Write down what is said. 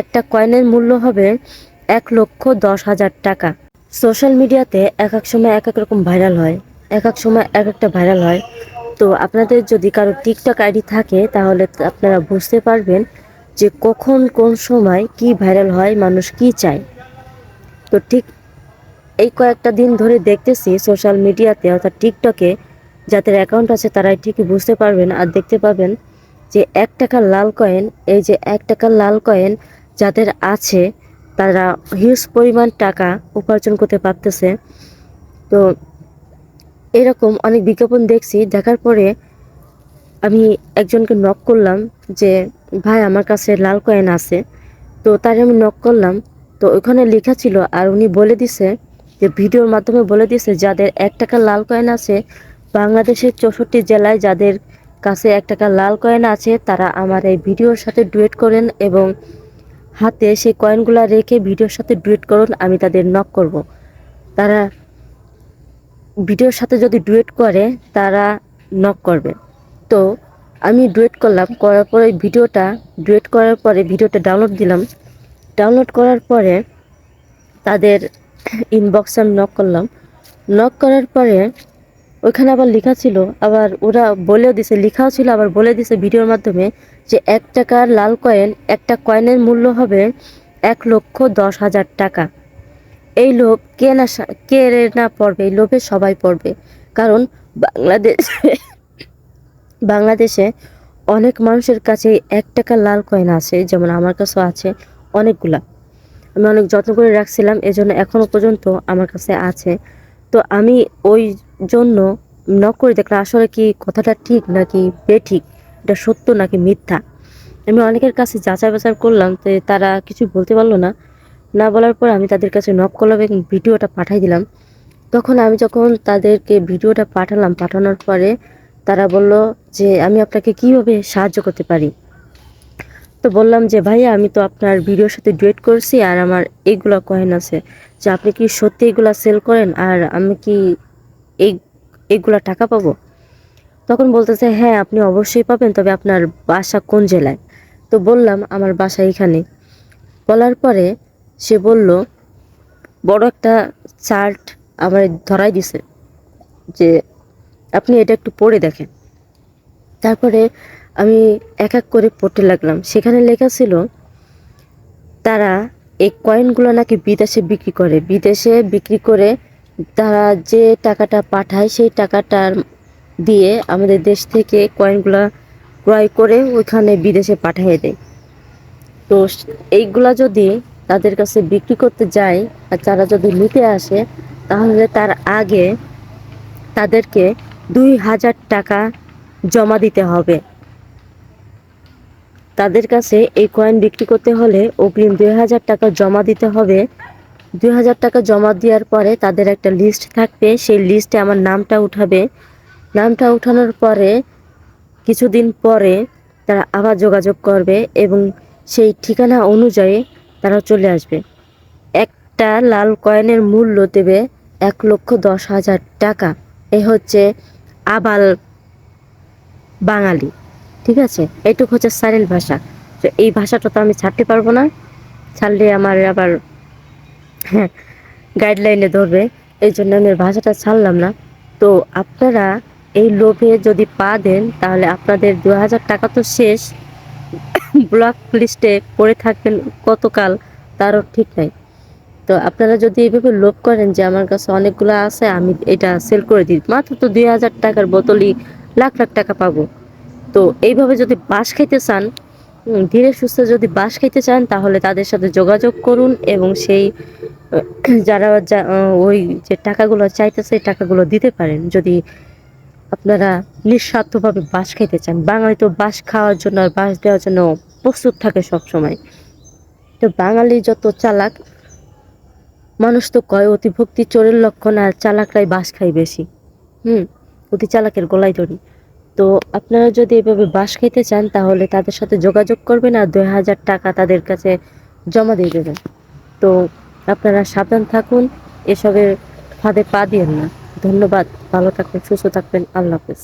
একটা কয়েনের মূল্য হবে এক লক্ষ দশ হাজার টাকা। সোশ্যাল মিডিয়াতে এক এক সময় এক এক রকম ভাইরাল হয়, এক এক সময় এক একটা ভাইরাল হয়। তো আপনাদের যদি কারও টিকটক আইডি থাকে, তাহলে আপনারা বুঝতে পারবেন যে কখন, কোন সময় কি ভাইরাল হয়, মানুষ কি চায়। তো ঠিক এই কয়েকটা দিন ধরে দেখতেছি সোশ্যাল মিডিয়াতে অর্থাৎ টিকটকে যাদের অ্যাকাউন্ট আছে, তারাই ঠিকই বুঝতে পারবেন। আর দেখতে পাবেন যে এক টাকার লাল কয়েন, এই যে এক টাকার লাল কয়েন যাদের আছে, তারা হিউজ পরিমাণ টাকা উপার্জন করতে পারতেছে। তো এরকম অনেক বিজ্ঞাপন দেখছি, দেখার পরে আমি একজনকে নক করলাম যে, ভাই, আমার কাছে লাল কয়েন আছে। তো তার আমি নক করলাম। তো ওখানে লেখা ছিল, আর উনি বলে দিছে যে, ভিডিওর মাধ্যমে বলে দিছে, যাদের এক টাকা লাল কয়েন আছে, বাংলাদেশের চৌষট্টি জেলায় যাদের কাছে এক টাকা লাল কয়েন আছে, তারা আমার এই ভিডিওর সাথে ডুয়েট করেন এবং হাতে সেই কয়েনগুলো রেখে ভিডিওর সাথে ডুয়েট করুন, আমি তাদের নক করব। তারা ভিডিওর সাথে যদি ডুয়েট করে, তারা নক করবে। তো আমি ডুয়েট করলাম, করার পরে ভিডিওটা ডুয়েট করার পরে ভিডিওটা ডাউনলোড দিলাম। ডাউনলোড করার পরে তাদের ইনবক্সে আমি নক করলাম। নক করার পরে ওইখানে আবার লেখা ছিল, আবার ওরা বলেও দিছে, লেখাও ছিল, আবার বলে দিছে ভিডিওর মাধ্যমে যে এক টাকার লাল কয়েন, একটা কয়েনের মূল্য হবে এক লক্ষ দশ হাজার টাকা। এই লোভ কে না কে না পড়বে? এই লোভে সবাই পড়বে। কারণ বাংলাদেশ, বাংলাদেশে অনেক মানুষের কাছে এক টাকা লাল কয়েন আছে, যেমন আমার কাছেও আছে অনেকগুলা। আমি অনেক যত্ন করে রাখছিলাম, এজন্য এখনও পর্যন্ত আমার কাছে আছে। তো আমি ওই জন্য নক করে দেখলাম, আসলে কি কথাটা ঠিক নাকি বেঠিক? এটা সত্য নাকি মিথ্যা? আমি অনেকের কাছে যাচাই বাছাই করলাম, তো তারা কিছু বলতে পারল না। না বলার পর আমি তাদের কাছে নক করলাম এবং ভিডিওটা পাঠাই দিলাম। তখন আমি যখন তাদেরকে ভিডিওটা পাঠালাম, পাঠানোর পরে তারা বলল যে, আমি আপনাকে কীভাবে সাহায্য করতে পারি? তো বললাম যে, ভাইয়া, আমি তো আপনার ভিডিওর সাথে ডুয়েট করছি আর আমার এইগুলা কয়েন আছে। যে আপনি কি সত্যি এগুলো সেল করেন? আর আমি কি এই, এইগুলা টাকা পাবো? তখন বলতেছে হ্যাঁ আপনি অবশ্যই পাবেন, তবে আপনার বাসা কোন জেলায়? তো বললাম, আমার বাসা এখানে। বলার পরে সে বলল, বড় একটা চার্ট আমার ধরাই দিছে, যে আপনি এটা একটু পড়ে দেখেন। তারপরে আমি এক এক করে পড়তে লাগলাম। সেখানে লেখা ছিল, তারা এই কয়েনগুলো নাকি বিদেশে বিক্রি করে। বিদেশে বিক্রি করে তারা যে টাকাটা পাঠায় সেই টাকাটার দিয়ে আমাদের দেশ থেকে কয়েনগুলো ক্রয় করে ওইখানে বিদেশে পাঠিয়ে দেয়। তো এইগুলা যদি তাদের কাছে বিক্রি করতে যায় আর তারা যদি নিতে আসে, তাহলে তার আগে তাদেরকে দুই হাজার টাকা জমা দিতে হবে। তাদের কাছে এই কয়েন বিক্রি করতে হলে অগ্রিম দুই হাজার টাকা জমা দিতে হবে দুই হাজার টাকা জমা দেওয়ার পরে তাদের একটা লিস্ট থাকবে। সেই লিস্টে আমার নামটা উঠাবে। নামটা উঠানোর পরে কিছুদিন পরে তারা আবার যোগাযোগ করবে এবং সেই ঠিকানা অনুযায়ী তারা চলে আসবে। একটা লাল কয়েনের মূল্য দেবে এক লক্ষ দশ হাজার টাকা। এ হচ্ছে আবাল বাঙালি। ঠিক আছে? এইটুকু হচ্ছে সাইলেল ভাষা। তো এই ভাষাটা তো আমি ছাড়তে পারব না। ছাড়লে আমার আবার গাইডলাইনে ধরবে, এই জন্য আমি ভাষাটা ছাড়লাম না। তো আপনারা এই লোভে যদি পা দেন, তাহলে আপনাদের দু হাজার টাকা তো শেষ। ব্লক লিস্টে পড়ে থাকবেন কতকাল, তারও ঠিক নাই। তো আপনারা যদি এইভাবে লোভ করেন যে আমার কাছে অনেকগুলো আছে, আমি এটা সেল করে দিই, মাত্র তো দুই হাজার টাকার বোতলই লাখ লাখ টাকা পাবো। তো এইভাবে যদি বাস খাইতে চান ধীরে সুস্থে যদি বাস খাইতে চান, তাহলে তাদের সাথে যোগাযোগ করুন এবং সেই যারা ওই যে টাকাগুলো চাইতেছে সেই টাকাগুলো দিতে পারেন। যদি আপনারা নিঃস্বার্থভাবে বাস খাইতে চান, বাঙালি তো বাস খাওয়ার জন্য আর বাস দেওয়ার জন্য প্রস্তুত থাকে সব সময় তো বাঙালি যত চালাক, মানুষ তো কয় অতি ভক্তি, চোরের লক্ষণ আর চালাকরাই বাস খায় বেশি। হুম, অতি চালাকের গলায় ধরি তো আপনারা যদি এভাবে বাস খাইতে চান, তাহলে তাদের সাথে যোগাযোগ করবেন আর দুই হাজার টাকা তাদের কাছে জমা দিয়ে দেবেন। তো আপনারা সাবধান থাকুন, এসবের ফাঁদে পা দিয়েন না। ধন্যবাদ, ভালো থাকবেন, সুস্থ থাকবেন, আল্লাহ হাফেজ।